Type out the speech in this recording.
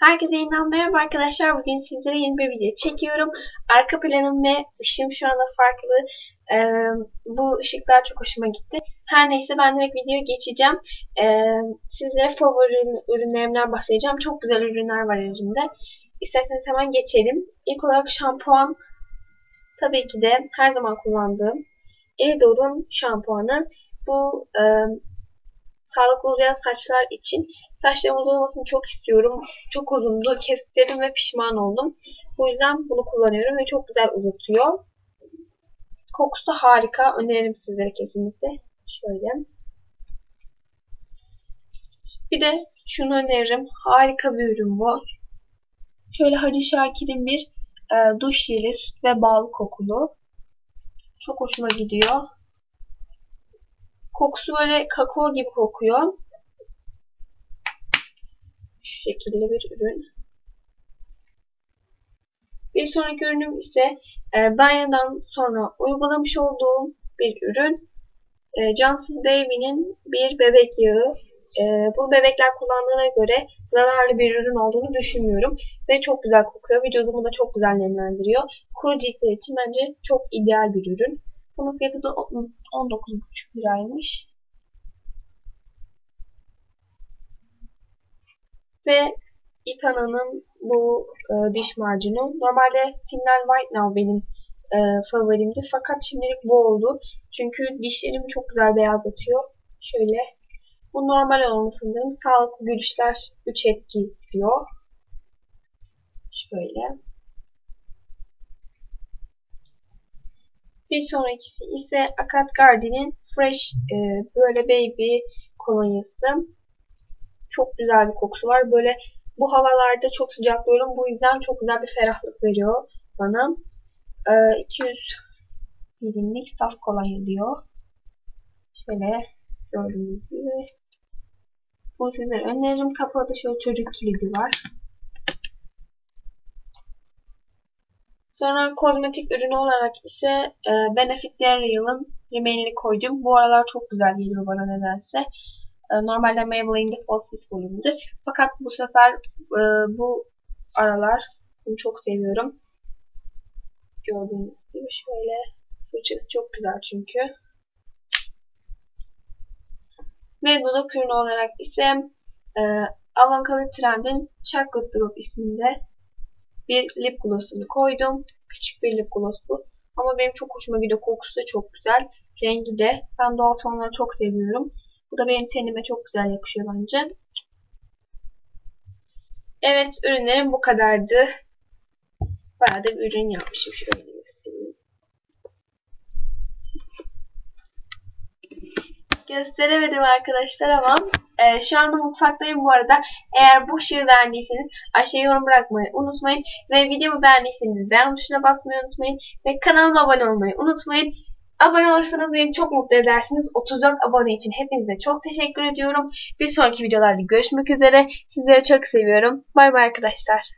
Herkese yeniden merhaba arkadaşlar. Bugün sizlere yeni bir video çekiyorum. Arka planım ve ışığım şu anda farklı. Ee, bu ışıklar çok hoşuma gitti. Her neyse ben direkt videoya geçeceğim. Ee, sizlere favori ürünlerimden bahsedeceğim. Çok güzel ürünler var elimde. İsterseniz hemen geçelim. İlk olarak şampuan. Tabii ki de her zaman kullandığım Elidor'un şampuanı. Bu e, sağlıklı uzayan saçlar için saçlarım uzamasını çok istiyorum. Çok uzundu. Kestirdim ve pişman oldum. Bu yüzden bunu kullanıyorum ve çok güzel uzatıyor. Kokusu harika. Öneririm sizlere kesinlikle. Şöyle. Bir de şunu öneririm. Harika bir ürün bu. Şöyle Hacı Şakir'in bir e, duş jeli ve bal kokulu. Çok hoşuma gidiyor. Kokusu böyle kakao gibi kokuyor. Şu şekilde bir ürün. Bir sonraki ürünüm ise e, banyodan sonra uygulamış olduğum bir ürün. E, Cansız Baby'nin bir bebek yağı. E, bu bebekler kullandığına göre zararlı bir ürün olduğunu düşünmüyorum. Ve çok güzel kokuyor. Vücudumu da çok güzel nemlendiriyor. Kuru ciltler için bence çok ideal bir ürün. Bunun fiyatı da 19,5 liraymış. Ve Ipana'nın bu e, diş macunu. Normalde Signal White Now benim e, favorimdi. Fakat şimdilik bu oldu. Çünkü dişlerimi çok güzel beyazlatıyor. Şöyle. Bu normal olanı sanırım. Sağlıklı gülüşler 3 etki diyor. Şöyle. Bir sonrakisi ise Akat Garden'in Fresh e, böyle baby kolonyası. Çok güzel bir kokusu var. Böyle bu havalarda çok sıcaklıyorum. Bu yüzden çok güzel bir ferahlık veriyor bana. E, 200 milimlik saf kolonya diyor. Şöyle gördüğünüz gibi. Bu sizlere öneririm. Kapıda şöyle çocuk kilidi var. Sonra kozmetik ürünü olarak ise e, Benefit Real'ın Remain'ini koydum. Bu aralar çok güzel geliyor bana nedense. E, normalde Maybelline'de Falsies bölümüdür. Fakat bu sefer e, bu aralar bunu çok seviyorum. Gördüğünüz gibi şöyle fırçası çok güzel çünkü. Ve dudak ürünü olarak ise e, Avantgarde Trend'in Chocolate Drop isminde bir lip gloss'unu koydum. Küçük bir lip gloss bu. Ama benim çok hoşuma gidiyor. Kokusu da çok güzel. Rengi de. Ben doğal tonları çok seviyorum. Bu da benim tenime çok güzel yakışıyor bence. Evet ürünlerim bu kadardı. Bayağı da bir ürün yapmışım. Şöyle göstereyim. Gösteremedim arkadaşlar ama ee, şu anda mutfaktayım bu arada. Eğer bu ışığı beğendiyseniz aşağıya yorum bırakmayı unutmayın. Ve videomu beğendiyseniz beğen tuşuna basmayı unutmayın. Ve kanalıma abone olmayı unutmayın. Abone olursanız beni çok mutlu edersiniz. 34 abone için hepinize çok teşekkür ediyorum. Bir sonraki videolarda görüşmek üzere. Sizleri çok seviyorum. Bay bay arkadaşlar.